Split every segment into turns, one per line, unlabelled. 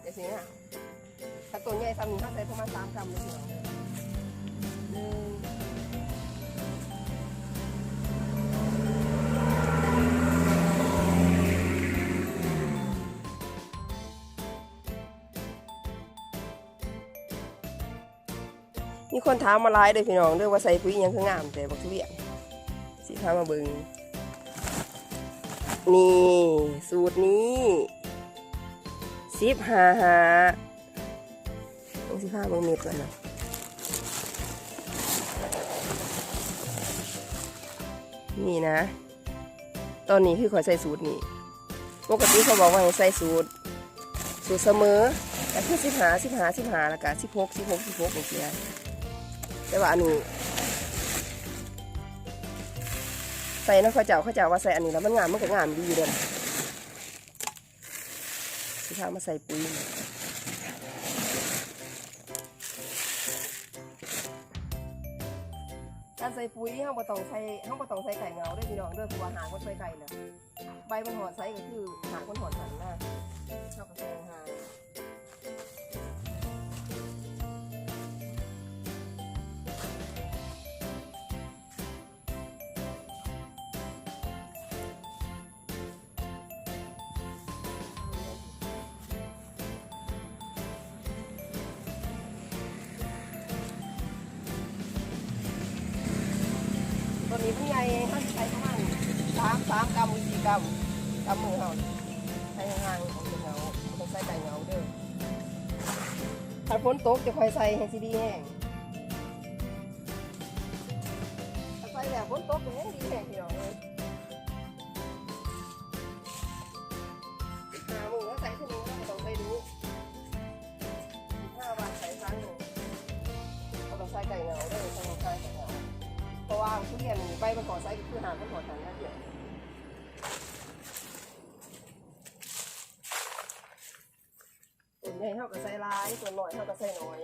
เดี๋ยวสินะถ้าตัวใหญ่ซ้ำนี้เขาใส่ประมาณสามกรัมเลยพี่งหนึ่งมีคนถามมาหลายเลยพี่น้องเรื่องว่าใส่ปุ๋ยยังคืองามแต่บักทุเรียนสิพามาเบิงนี่สูตรนี้ สิบหาหาต้องสิพาเบิงเม็ดมันนะนี่นะ ตอนนี้คือขอยใส่สูตรนี้ปกติเขาบอกว่าให้ใส่สูตร สูตรเสมอแต่คือสิบหาสิบหาสิบหาแล้วก็สิบหกสิบหกสิบหกอย่างเงี้ยแต่ว่าอันนี้ใส่นะข้าเจ้าข้าเจ้าว่าใส่อันนี้แล้วมันงามมันก็งามดีเด้อ สิพามาใส่ปุ๋ยการใส่ปุ๋ยเฮาบ่ต้องใส่เฮาบ่ต้องใส่ไก่เงาด้วยพี่น้องเด้อเพราะว่าหางมันใส่ไก่นะใบมันหอดใส่ก็คือหางมันหอดสันนะเฮาก็ใส่หาง ตัวนี้ผู้ใหญ่เขาใช้ประมาณสามสามกรัมหรือสี่กรัมกรัมมือเขาใช้งานของเงาต้องใส่ไก่เงาเด้อถ้าฝนตกจะคอยใส่ให้ซีดีแห้งใส่แล้วฝนตกก็แห้งดีแห้งพี่น้อง ทุเรียนใบมันก่อไซส์ก็คือหางมันก่อสันนะเดี๋ยวส่วนใหญ่เท่ากับไซส์ร้ายส่วนหน่อยเท่ากับไซส์น้อย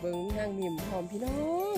เบิ่งทางมิมพร้อมพี่น้อง